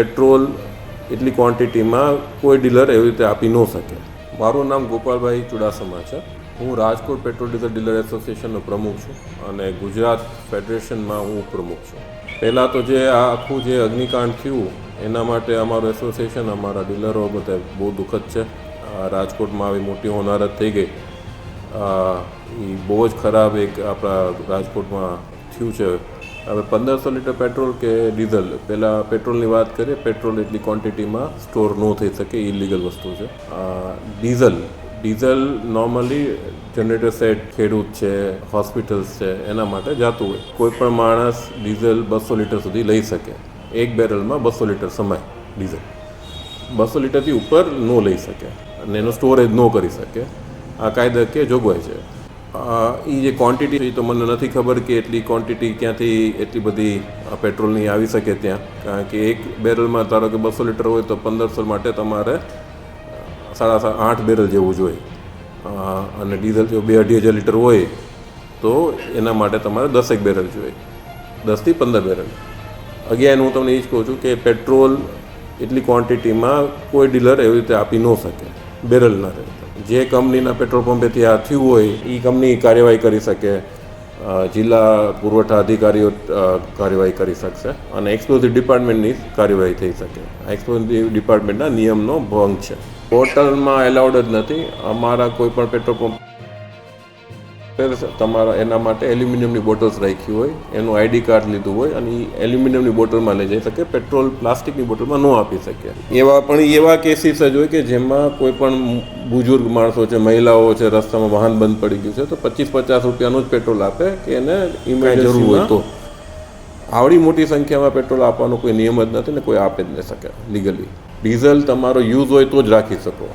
Petrol એટલી ક્વોન્ટિટીમાં કોઈ dealer એવી રીતે આપી ન શકે. મારું નામ ગોપાલભાઈ ચુડાસમા છે. હું રાજકોટ પેટ્રોલ ડીઝલ ડીલર એસોસિએશનનો પ્રમુખ છું અને ગુજરાત ફેડરેશનમાં હું પ્રમુખ છું. પહેલાં તો જે આ આખું જે અગ્નિકાંડ થયું, એના માટે અમારું એસોસિએશન, અમારા ડીલરો બધા બહુ દુઃખદ છે. રાજકોટમાં આવી મોટી હોનારત થઈ ગઈ. એ બહુ જ ખરાબ એક આપણા રાજકોટમાં થયું છે. હવે પંદરસો લીટર પેટ્રોલ કે ડીઝલ? પહેલાં પેટ્રોલની વાત કરીએ, પેટ્રોલ એટલી ક્વોન્ટિટીમાં સ્ટોર ન થઈ શકે ઇલીગલ વસ્તુ છે. Diesel diesel normally generator set ખેડૂત છે હોસ્પિટલ્સ છે, એના માટે જાતું હોય. કોઈ પણ માણસ ડીઝલ બસો લીટર સુધી લઈ શકે. એક બેરલમાં બસો લીટર સમાય ડીઝલ. બસો લીટરથી ઉપર ન લઈ શકે અને એનો સ્ટોરેજ ન કરી શકે. આ કાયદાકીય જોગવાઈ છે. એ જે ક્વોન્ટિટી એ તો મને નથી ખબર કે એટલી ક્વોન્ટિટી ક્યાંથી એટલી બધી પેટ્રોલની આવી શકે ત્યાં. કારણ કે એક બેરલમાં ધારો કે બસો લીટર હોય તો પંદરસો માટે તમારે સાડા સાત આઠ બેરલ જેવું જોઈએ અને ડીઝલ જો બે અઢી હજાર લીટર હોય, તો એના માટે તમારે દસેક બેરલ જોઈએ. દસથી પંદર બેરલ અગિયાર, હું તમને એ જ કહું છું કે પેટ્રોલ એટલી ક્વોન્ટિટીમાં કોઈ ડીલર એવી રીતે આપી ન શકે બેરલ ના રહે. જે કંપનીના પેટ્રોલ પંપેથી આ થયું હોય એ કંપની કાર્યવાહી કરી શકે. જિલ્લા પુરવઠા અધિકારીઓ કાર્યવાહી કરી શકશે અને એક્સપ્લોઝિવ ડિપાર્ટમેન્ટની કાર્યવાહી થઈ શકે. એક્સપ્લોઝિવ ડિપાર્ટમેન્ટના નિયમનો ભંગ છે. પોર્ટલમાં એલાઉડ જ નથી. અમારા કોઈ પણ પેટ્રોલ પંપ તમારા એના માટે એલ્યુમિનિયમની બોટલ્સ રાખી હોય એનું આઈડી કાર્ડ લીધું હોય અને એ એલ્યુમિનિયમની બોટલમાં લઈ જઈ શકે પેટ્રોલ પ્લાસ્ટિકની બોટલમાં ન આપી શકે. એવા પણ એવા કેસીસ જ હોય કે જેમાં કોઈ પણ બુજુર્ગ માણસો છે મહિલાઓ છે રસ્તામાં વાહન બંધ પડી ગયું છે તો પચીસ પચાસ રૂપિયાનું જ પેટ્રોલ આપે કે એને ઇમરજન્સી હોય તો. આવડી મોટી સંખ્યામાં પેટ્રોલ આપવાનો કોઈ નિયમ જ નથી ને કોઈ આપે જ ન શકે લીગલી ડીઝલ તમારો યુઝ હોય તો જ રાખી શકો.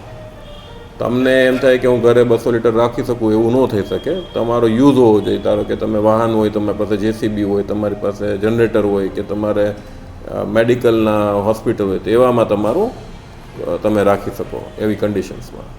તમને એમ થાય કે હું ઘરે બસો લીટર રાખી શકું એવું ન થઈ શકે. તમારો યુઝ હોવો જોઈએ. ધારો કે તમે વાહન હોય, તમારી પાસે જેસીબી હોય, તમારી પાસે જનરેટર હોય કે તમારે મેડિકલના હોસ્પિટલ હોય, તો એવામાં તમારું તમે રાખી શકો એવી કન્ડિશન્સમાં